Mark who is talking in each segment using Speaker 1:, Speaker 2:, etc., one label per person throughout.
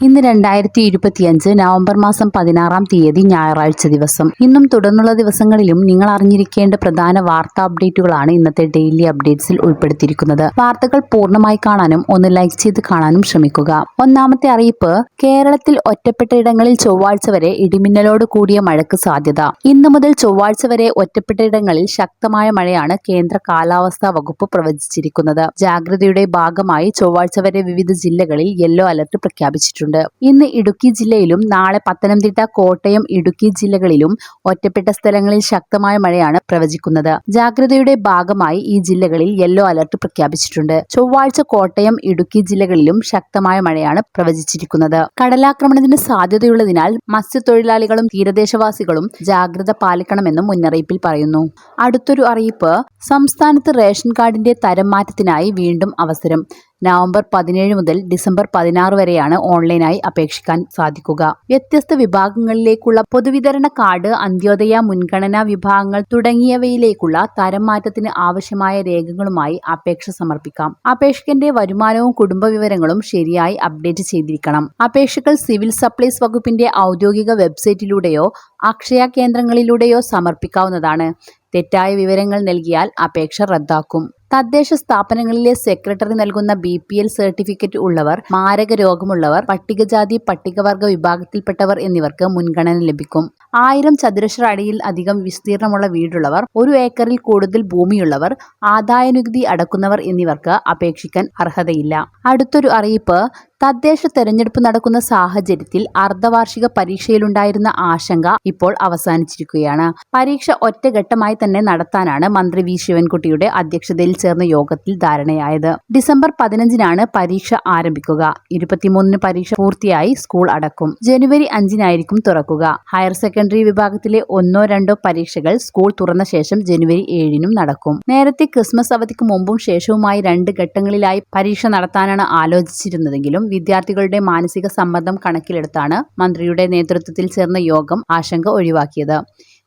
Speaker 1: ഇന്ന് രണ്ടായിരത്തി ഇരുപത്തിയഞ്ച് നവംബർ മാസം പതിനാറാം തീയതി ഞായറാഴ്ച ദിവസം. ഇന്നും തുടർന്നുള്ള ദിവസങ്ങളിലും നിങ്ങൾ അറിഞ്ഞിരിക്കേണ്ട പ്രധാന വാർത്താ അപ്ഡേറ്റുകളാണ് ഇന്നത്തെ ഡെയിലി അപ്ഡേറ്റ്സിൽ ഉൾപ്പെടുത്തിയിരിക്കുന്നത്. വാർത്തകൾ പൂർണമായി കാണാനും ഒന്ന് ലൈക്ക് ചെയ്ത് കാണാനും ശ്രമിക്കുക. ഒന്നാമത്തെ അറിയിപ്പ് കേരളത്തിൽ ഒറ്റപ്പെട്ട ഇടങ്ങളിൽ ചൊവ്വാഴ്ച വരെ ഇടിമിന്നലോട് കൂടിയ മഴയ്ക്ക് സാധ്യത. ഇന്നു മുതൽ ചൊവ്വാഴ്ച വരെ ഒറ്റപ്പെട്ട ഇടങ്ങളിൽ ശക്തമായ മഴയാണ് കേന്ദ്ര കാലാവസ്ഥാ വകുപ്പ് പ്രവചിച്ചിരിക്കുന്നത്. ജാഗ്രതയുടെ ഭാഗമായി ചൊവ്വാഴ്ച വരെ വിവിധ ജില്ലകളിൽ യെല്ലോ അലർട്ട് പ്രഖ്യാപിച്ചിട്ടുണ്ട്. ഇന്ന് ഇടുക്കി ജില്ലയിലും നാളെ പത്തനംതിട്ട കോട്ടയം ഇടുക്കി ജില്ലകളിലും ഒറ്റപ്പെട്ട സ്ഥലങ്ങളിൽ ശക്തമായ മഴയാണ് പ്രവചിക്കുന്നത്. ജാഗ്രതയുടെ ഭാഗമായി ഈ ജില്ലകളിൽ യെല്ലോ അലർട്ട് പ്രഖ്യാപിച്ചിട്ടുണ്ട്. ചൊവ്വാഴ്ച കോട്ടയം ഇടുക്കി ജില്ലകളിലും ശക്തമായ മഴയാണ് പ്രവചിച്ചിരിക്കുന്നത്. കടലാക്രമണത്തിന് സാധ്യതയുള്ളതിനാൽ മത്സ്യത്തൊഴിലാളികളും തീരദേശവാസികളും ജാഗ്രത പാലിക്കണമെന്നും മുന്നറിയിപ്പിൽ പറയുന്നു. അടുത്തൊരു അറിയിപ്പ് സംസ്ഥാനത്ത് റേഷൻ കാർഡിന്റെ തരം മാറ്റത്തിനായി വീണ്ടും അവസരം. നവംബർ പതിനേഴ് മുതൽ ഡിസംബർ പതിനാറ് വരെയാണ് ഓൺലൈനായി അപേക്ഷിക്കാൻ സാധിക്കുക. വ്യത്യസ്ത വിഭാഗങ്ങളിലേക്കുള്ള പൊതുവിതരണ കാർഡ് അന്ത്യോദയ മുൻഗണനാ വിഭാഗങ്ങൾ തുടങ്ങിയവയിലേക്കുള്ള തരം മാറ്റത്തിന് ആവശ്യമായ രേഖകളുമായി അപേക്ഷ സമർപ്പിക്കാം. അപേക്ഷകന്റെ വരുമാനവും കുടുംബ വിവരങ്ങളും ശരിയായി അപ്ഡേറ്റ് ചെയ്തിരിക്കണം. അപേക്ഷകൾ സിവിൽ സപ്ലൈസ് വകുപ്പിന്റെ ഔദ്യോഗിക വെബ്സൈറ്റിലൂടെയോ അക്ഷയ കേന്ദ്രങ്ങളിലൂടെയോ സമർപ്പിക്കാവുന്നതാണ്. തെറ്റായ വിവരങ്ങൾ നൽകിയാൽ അപേക്ഷ റദ്ദാക്കും. തദ്ദേശ സ്ഥാപനങ്ങളിലെ സെക്രട്ടറി നൽകുന്ന ബി പി എൽ സർട്ടിഫിക്കറ്റ് ഉള്ളവർ മാരക രോഗമുള്ളവർ പട്ടികജാതി പട്ടികവർഗ വിഭാഗത്തിൽപ്പെട്ടവർ എന്നിവർക്ക് മുൻഗണന ലഭിക്കും. ആയിരം ചതുരശ്ര അടിയിൽ അധികം വിസ്തീർണമുള്ള വീടുള്ളവർ ഒരു ഏക്കറിൽ കൂടുതൽ ഭൂമിയുള്ളവർ ആദായനികുതി അടക്കുന്നവർ എന്നിവർക്ക് അപേക്ഷിക്കാൻ അർഹതയില്ല. അടുത്തൊരു അറിയിപ്പ് തദ്ദേശ തെരഞ്ഞെടുപ്പ് നടക്കുന്ന സാഹചര്യത്തിൽ അർദ്ധവാർഷിക പരീക്ഷയിലുണ്ടായിരുന്ന ആശങ്ക ഇപ്പോൾ അവസാനിച്ചിരിക്കുകയാണ്. പരീക്ഷ ഒറ്റഘട്ടമായി തന്നെ നടത്താനാണ് മന്ത്രി വി. ശിവൻകുട്ടിയുടെ അധ്യക്ഷതയിൽ ചേർന്ന യോഗത്തിൽ ധാരണയായത്. ഡിസംബർ പതിനഞ്ചിനാണ് പരീക്ഷ ആരംഭിക്കുക. ഇരുപത്തിമൂന്നിന് പരീക്ഷ പൂർത്തിയായി സ്കൂൾ അടക്കും. ജനുവരി അഞ്ചിനായിരിക്കും തുറക്കുക. ഹയർ സെക്കൻഡറി വിഭാഗത്തിലെ ഒന്നോ രണ്ടോ പരീക്ഷകൾ സ്കൂൾ തുറന്ന ശേഷം ജനുവരി ഏഴിനും നടക്കും. നേരത്തെ ക്രിസ്മസ് അവധിക്ക് മുമ്പും ശേഷവുമായി രണ്ട് ഘട്ടങ്ങളിലായി പരീക്ഷ നടത്താനാണ് ആലോചിച്ചിരുന്നതെങ്കിലും വിദ്യാർത്ഥികളുടെ മാനസിക സമ്മർദ്ദം കണക്കിലെടുത്താണ് മന്ത്രിയുടെ നേതൃത്വത്തിൽ ചേർന്ന യോഗം ആശങ്ക ഒഴിവാക്കിയത്.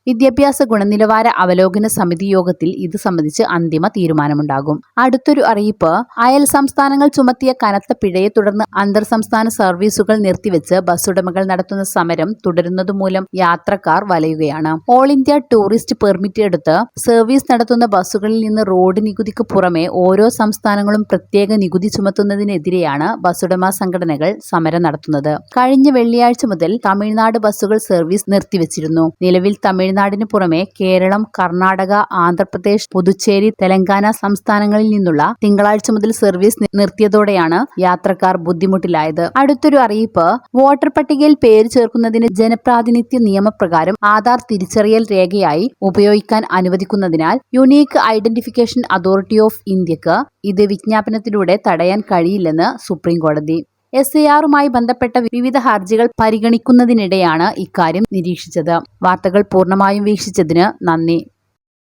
Speaker 1: വിദ്യാഭ്യാസ ഗുണനിലവാര അവലോകന സമിതി യോഗത്തിൽ ഇത് സംബന്ധിച്ച് അന്തിമ തീരുമാനമുണ്ടാകും. അടുത്തൊരു അറിയിപ്പ് അയൽ സംസ്ഥാനങ്ങൾ ചുമത്തിയ കനത്ത പിഴയെ തുടർന്ന് അന്തർ സംസ്ഥാന സർവീസുകൾ നിർത്തിവെച്ച് ബസ് ഉടമകൾ നടത്തുന്ന സമരം തുടരുന്നതുമൂലം യാത്രക്കാർ വലയുകയാണ്. ഓൾ ഇന്ത്യ ടൂറിസ്റ്റ് പെർമിറ്റ് എടുത്ത് സർവീസ് നടത്തുന്ന ബസ്സുകളിൽ നിന്ന് റോഡ് നികുതിക്ക് പുറമെ ഓരോ സംസ്ഥാനങ്ങളും പ്രത്യേക നികുതി ചുമത്തുന്നതിനെതിരെയാണ് ബസ്സുടമ സംഘടനകൾ സമരം നടത്തുന്നത്. കഴിഞ്ഞ വെള്ളിയാഴ്ച മുതൽ തമിഴ്നാട് ബസ്സുകൾ സർവീസ് നിർത്തിവെച്ചിരുന്നു. നിലവിൽ തമിഴ്നാടിന് പുറമെ കേരളം കർണാടക ആന്ധ്രാപ്രദേശ് പുതുച്ചേരി തെലങ്കാന സംസ്ഥാനങ്ങളിൽ നിന്നുള്ള തിങ്കളാഴ്ച മുതൽ സർവീസ് നിർത്തിയതോടെയാണ് യാത്രക്കാർ ബുദ്ധിമുട്ടിലായത്. അടുത്തൊരു അറിയിപ്പ് വോട്ടർ പട്ടികയിൽ പേര് ചേർക്കുന്നതിന് ജനപ്രാതിനിധ്യ നിയമപ്രകാരം ആധാർ തിരിച്ചറിയൽ രേഖയായി ഉപയോഗിക്കാൻ അനുവദിക്കുന്നതിനാൽ യുണീക്ക് ഐഡന്റിഫിക്കേഷൻ അതോറിറ്റി ഓഫ് ഇന്ത്യയ്ക്ക് ഇത് വിജ്ഞാപനത്തിലൂടെ തടയാൻ കഴിയില്ലെന്ന് സുപ്രീം കോടതി എസ് സി ആറുമായി ബന്ധപ്പെട്ട വിവിധ ഹർജികൾ പരിഗണിക്കുന്നതിനിടെയാണ് ഇക്കാര്യം നിരീക്ഷിച്ചത്. വാർത്തകൾ പൂർണമായും വീക്ഷിച്ചതിന് നന്ദി.